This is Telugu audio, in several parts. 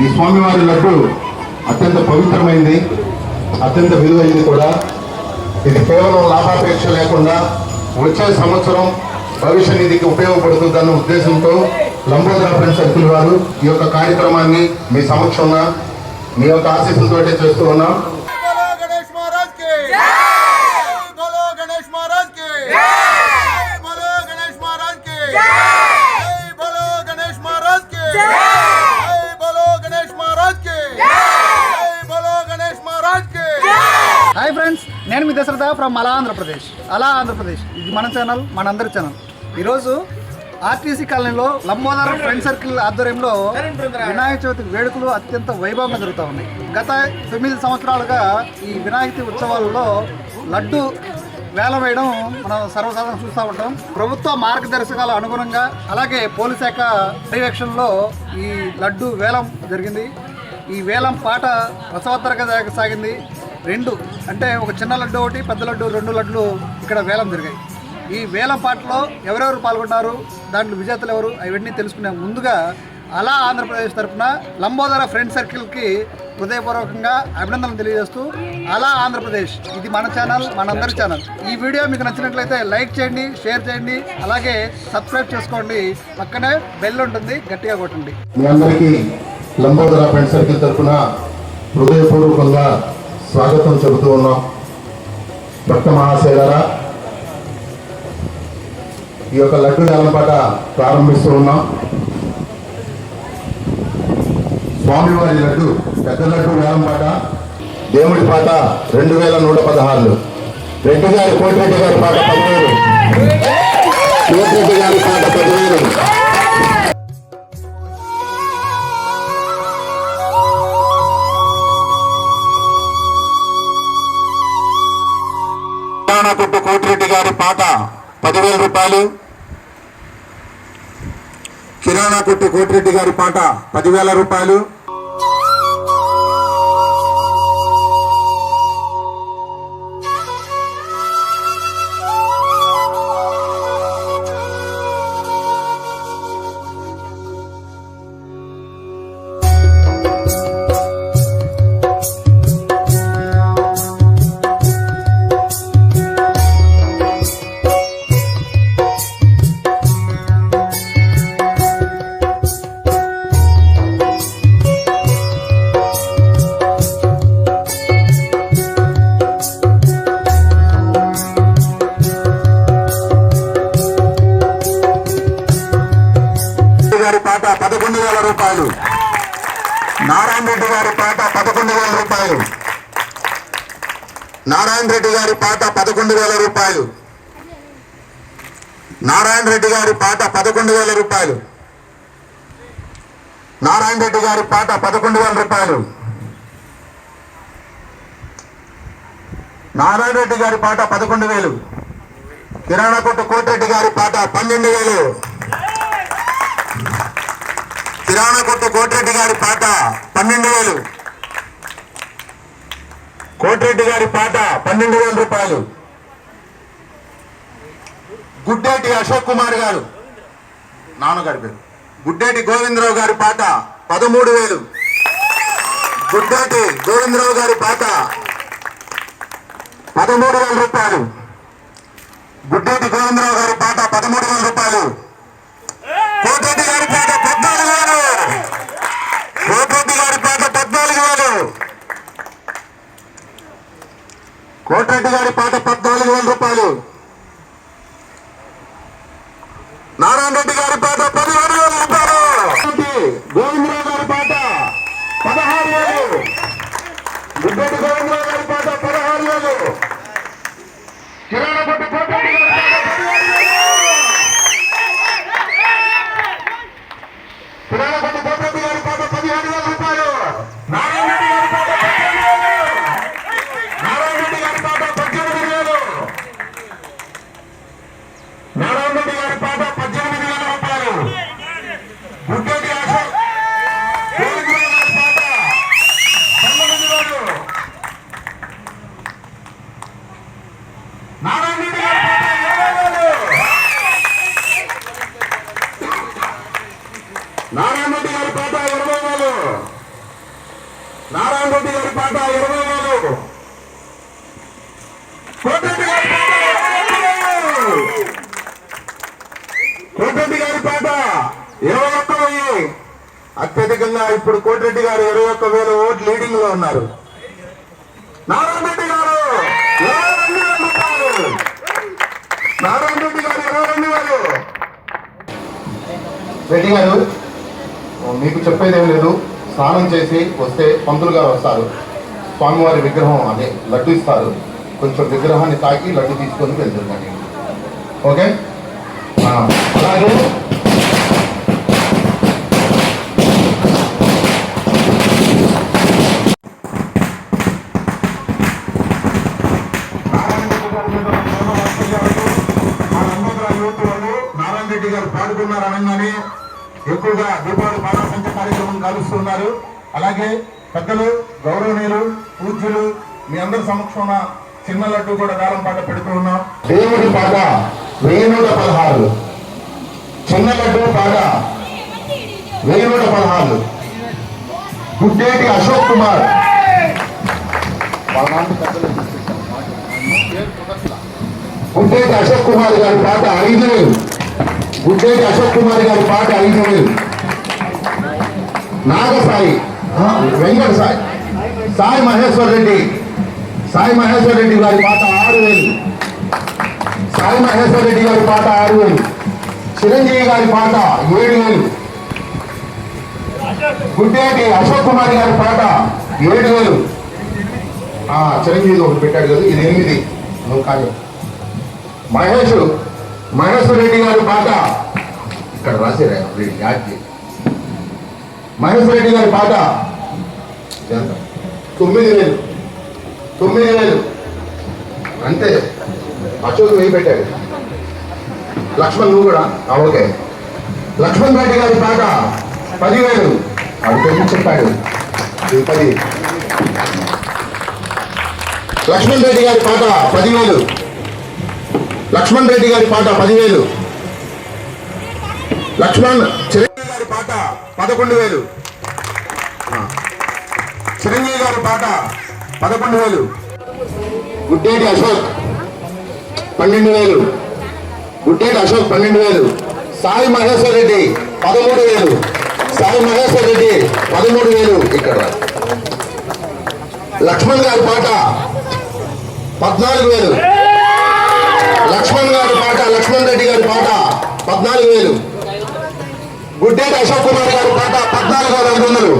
ఈ స్వామివారి లడ్డు అత్యంత పవిత్రమైంది అత్యంత విలువైంది కూడా. ఇది కేవలం లాభాపేక్ష లేకుండా వచ్చే సంవత్సరం భవిష్య నిధికి ఉపయోగపడుతుందన్న ఉద్దేశంతో లంబోదర ఫ్రెండ్స్ సర్కిల్ వారు ఈ యొక్క కార్యక్రమాన్ని మీ సమక్షంగా మీ యొక్క ఆశీస్సులతో చేస్తూ ఉన్నాం. హాయ్ ఫ్రెండ్స్ నేను మీ దశరథ ఫ్రమ్ అలా ఆంధ్రప్రదేశ్. అలా ఆంధ్రప్రదేశ్. ఇది మన ఛానల్ మనందరి ఛానల్ ఈరోజు ఆర్టీసీ కాలనీలో లంబోదర ఫ్రెండ్ సర్కిల్ ఆధ్వర్యంలో వినాయక చవితి వేడుకలు అత్యంత వైభవంగా జరుగుతూ ఉన్నాయి. గత తొమ్మిది సంవత్సరాలుగా ఈ వినాయక ఉత్సవాలలో లడ్డు వేల వేయడం మనం సర్వసాధారణం చూస్తూ ఉంటాం. ప్రభుత్వ మార్గదర్శకాల అనుగుణంగా అలాగే పోలీస్ శాఖ పర్యవేక్షణలో ఈ లడ్డు వేలం జరిగింది. ఈ వేలం పాట రసవత్తరగా సాగింది. రెండు అంటే ఒక చిన్న లడ్డు ఒకటి పెద్ద లడ్డు రెండు లడ్లు ఇక్కడ వేలం జరిగాయి. ఈ వేలం పాటలో ఎవరెవరు పాల్గొన్నారు దాంట్లో విజేతలు ఎవరు అవన్నీ తెలుసుకునే ముందుగా అలా ఆంధ్రప్రదేశ్ తరఫున లంబోదర ఫ్రెండ్ సర్కిల్కి హృదయపూర్వకంగా అభినందనలు తెలియజేస్తూ అలా ఆంధ్రప్రదేశ్ ఇది మన ఛానల్ మనందరి ఛానల్. ఈ వీడియో మీకు నచ్చినట్లయితే లైక్ చేయండి షేర్ చేయండి అలాగే సబ్స్క్రైబ్ చేసుకోండి. పక్కనే బెల్ ఉంటుంది గట్టిగా కొట్టండి. మీ అందరికీ లంబోదర ఫ్రెండ్ సర్కిల్ తరఫున హృదయపూర్వకంగా స్వాగతం చెబుతూ ఉన్నాం. భక్త మహాశైలరా ఈ యొక్క లడ్డు పాట ప్రారంభిస్తూ ఉన్నాం. స్వామివారి లడ్డు పెద్ద లడ్డు వేలంపాట దేవుడి పాట రెండు వేల నూట పదహారులు. రెడ్డి గారి కోటిరెడ్డి గారి పాట పదివేలు. కోటిరెడ్డి గారి పాట పదివేలు. పదివేల రూపాయలు. కిరాణా కొట్టు కోటిరెడ్డి గారి పాట పదివేల రూపాయలు. రూపాయలు. నారాయణ రెడ్డి గారి పాట పదకొండు వేల రూపాయలు. నారాయణ రెడ్డి గారి పాట పదకొండు వేల రూపాయలు. నారాయణ రెడ్డి గారి పాట పదకొండు వేల రూపాయలు. నారాయణ రెడ్డి గారి పాట పదకొండు వేల రూపాయలు. నారాయణ రెడ్డి గారి పాట పదకొండు వేలు. కిరాణా కొట్టు కోటిరెడ్డి గారి పాట పన్నెండు వేలు. కిరాణా కొట్టు కోటిరెడ్డి గారి పాట పన్నెండు వేలు. కోటిరెడ్డి గారి పాట పన్నెండు వేల రూపాయలు. గుడ్డేటి అశోక్ కుమార్ గారు. నాన్నగారి పేరు. గుడ్డేటి గోవిందరావు గారి పాట పదమూడు వేలు. గుడ్డేటి గోవిందరావు గారి పాట పదమూడు వేల రూపాయలు. గుడ్డేటి గోవిందరావు గారి పాట పదమూడు వేల రూపాయలు. కోటరెడ్డి గారి పాట పద్నాలుగు వేల రూపాయలు. నారాయణ రెడ్డి గారి పాట పదిహేను వేల రూపాయలు. గోవిందరావు గారి పాట పదహారు వేలు. గుడ్డెడ్డి గోవిందరావు గారి పాట పదహారు వేలు. కిరాణా కొట్టు కోటరెడ్డి గారి పాట ఇరవై వేలు నారాయణ రెడ్డి గారి పాట ఇరవై వేలు కోటరెడ్డి గారి పాట ఇరవై కోటరెడ్డి గారి పాట ఇరవై ఒక్క వెయ్యి. అత్యధికంగా ఇప్పుడు కోటిరెడ్డి గారు ఇరవై ఒక్క వేల ఓట్ లీడింగ్లో ఉన్నారు. నారాయణ రెడ్డి గారు నారాయణ రెడ్డి గారు ఇరవై రెండు వేలు రెడ్డి గారు మీకు చెప్పేదేం లేదు. స్నానం చేసి వస్తే పంతులు గారు వస్తారు. స్వామివారి విగ్రహం అదే లడ్డు ఇస్తారు. కొంచెం విగ్రహాన్ని తాకి లడ్డు తీసుకొని వెళ్తున్నారు ఓకే? అలాగే నారాయణ రెడ్డి గారు పాల్గొన్నారు అనగానే ఎక్కువగా దీపావళి పారాసంచ కార్యక్రమం కాలుస్తున్నారు. అలాగే పెద్దలు గౌరవనీయులు పూజ్యులు మీ అందరి సమక్షంలో చిన్న లడ్డు కూడా దారం పాట పెడుతూ ఉన్నాం. దేవుడి పాట వెయ్యి నూట పదహారు. చిన్న లడ్డు పాట వెయ్యి నూట పదహారు. గుడ్డేటి అశోక్ కుమార్. గుడ్డేటి అశోక్ కుమార్ గారి పాట ఐదు. గుడ్డేటి అశోక్ కుమార్ గారి పాట ఐదు వేలు. నాగసాయి. వెంకట సాయి. సాయి మహేశ్వర్ రెడ్డి. సాయి మహేశ్వర్ రెడ్డి గారి పాట ఆరు వేలు. సాయి మహేశ్వర్ రెడ్డి గారి పాట ఆరు వేలు. చిరంజీవి గారి పాట ఏడు వేలు. గుడ్డేటి అశోక్ కుమార్ గారి పాట ఏడు వేలు. ఆ, చిరంజీవి ఒకటి పెట్టాడు కదా ఇది ఎనిమిది నువ్వు కానీ మహేష్ రెడ్డి గారి పాట. ఇక్కడ రాసిరా యాజ్ఞ. యాడ్ రెడ్డి గారి పాట. తొమ్మిది వేలు. తొమ్మిది వేలు. అంతే. అశోక్ వెయ్యి పెట్టాడు లక్ష్మణ్ నువ్వు కూడా? ఓకే. లక్ష్మణ్ రెడ్డి గారి పాట. పదివేలు. అది చెప్పాడు. పది. లక్ష్మణ్ రెడ్డి గారి పాట పదివేలు. లక్ష్మణ్ రెడ్డి గారి పాట పదివేలు. లక్ష్మణ్ చిరంజీవి గారి పాట పదకొండు వేలు. చిరంజీవి గారి పాట పదకొండు వేలు. గుడ్డేటి అశోక్ పన్నెండు వేలు. గుడ్డేటి అశోక్ పన్నెండు వేలు. సాయి మహేశ్వర్ రెడ్డి పదమూడు వేలు. సాయి మహేశ్వర్ రెడ్డి పదమూడు వేలు ఇక్కడ. లక్ష్మణ్ గారి పాట పద్నాలుగు వేలు. లక్ష్మణ్ గారి పాట లక్ష్మణ్ రెడ్డి గారి పాట పద్నాలుగు వేలు. గుడ్డేటి అశోక్ కుమార్ గారి పాట పద్నాలుగు వేల ఐదు వందలు.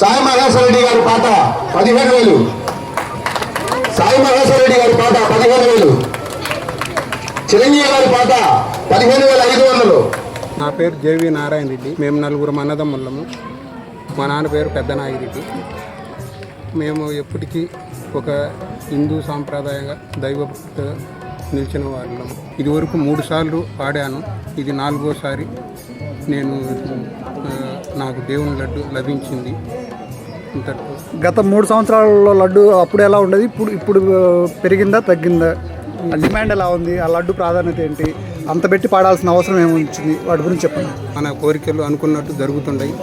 సాయి మహేశ్వరరెడ్డి గారి పాట పదిహేను వేలు. సాయి మహేశ్వరరెడ్డి గారి పాట పదిహేను వేలు. చిరంజీవి గారి పాట పదిహేను వేల ఐదు వందలు. నా పేరు జేవి నారాయణ రెడ్డి. మేము నలుగురు అన్నదమ్ముళ్ళము మా నాన్న పేరు పెద్ద నాగిరెడ్డి మేము ఎప్పటికీ ఒక హిందూ సాంప్రదాయంగా దైవభక్తిగా నిలిచిన వాళ్ళము ఇదివరకు మూడు సార్లు పాడాను. ఇది నాలుగోసారి నేను నాకు దేవుని లడ్డు లభించింది. గత మూడు సంవత్సరాలలో లడ్డు అప్పుడు ఎలా ఉండేది? ఇప్పుడు ఇప్పుడు పెరిగిందా తగ్గిందా? డిమాండ్ ఎలా ఉంది? ఆ లడ్డు ప్రాధాన్యత ఏంటి? అంత పెట్టి పాడాల్సిన అవసరం ఏమొచ్చింది వాటి గురించి చెప్పండి. మన కోరికలు అనుకున్నట్టు జరుగుతుంటాయి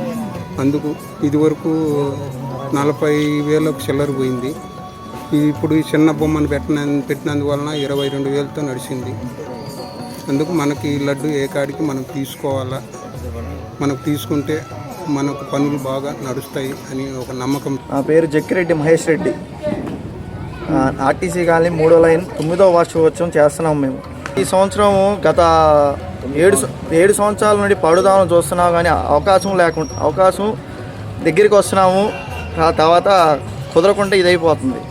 అందుకు ఇదివరకు నలభై వేలకు చిల్లర పోయింది. ఇప్పుడు ఈ చిన్న బొమ్మను పెట్టిన పెట్టినందువలన ఇరవై రెండు వేలతో నడిచింది. అందుకు మనకి ఈ లడ్డు ఏ కాడికి మనం తీసుకోవాలా? మనకు తీసుకుంటే మనకు పనులు బాగా నడుస్తాయి అని ఒక నమ్మకం. నా పేరు జక్కిరెడ్డి మహేష్ రెడ్డి. ఆర్టీసీ కాలనీ మూడో లైన్ తొమ్మిదో వార్షికోత్సవం చేస్తున్నాం మేము. ఈ సంవత్సరం గత ఏడు ఏడు సంవత్సరాల నుండి పడుదామని చూస్తున్నాం కానీ అవకాశం లేకుండా అవకాశం దగ్గరికి వస్తున్నాము. ఆ తర్వాత కుదరకుండా ఇదైపోతుంది.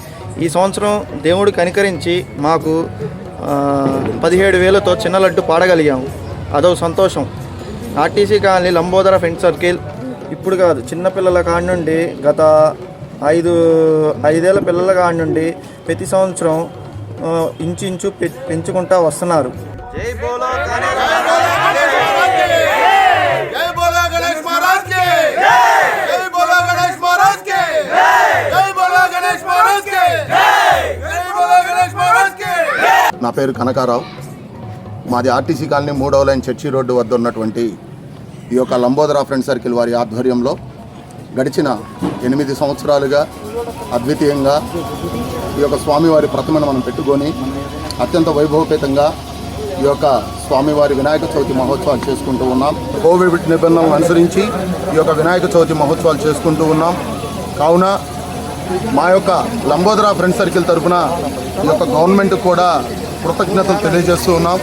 ఈ సంవత్సరం దేవుడు కనికరించి మాకు పదిహేడు వేలతో చిన్న లడ్డు పాడగలిగాము. అదో సంతోషం. RTC colony Lambodara friend circle ఇప్పుడు కాదు చిన్నపిల్లల కాడి నుండి గత ఐదు ఐదేళ్ళ పిల్లల కాడి నుండి ప్రతి సంవత్సరం ఇంచు పెంచుకుంటా వస్తున్నారు. నా పేరు కనకారావు. మాది ఆర్టీసీ కాలనీ మూడవ లైన్ చర్చి రోడ్డు వద్ద ఉన్నటువంటి ఈ యొక్క లంబోదరా ఫ్రెండ్ సర్కిల్ వారి ఆధ్వర్యంలో గడిచిన ఎనిమిది సంవత్సరాలుగా అద్వితీయంగా ఈ యొక్క స్వామివారి ప్రతిమను మనం పెట్టుకొని అత్యంత వైభవపేతంగా ఈ యొక్క స్వామివారి వినాయక చవితి మహోత్సవాలు చేసుకుంటూ ఉన్నాం. కోవిడ్ నిబంధనలను అనుసరించి ఈ యొక్క వినాయక చవితి మహోత్సవాలు చేసుకుంటూ ఉన్నాం. కావున మా యొక్క లంబోదరా ఫ్రెండ్ సర్కిల్ తరఫున ఈ యొక్క గవర్నమెంట్ కూడా కృతజ్ఞతలు తెలియజేస్తూ ఉన్నాం.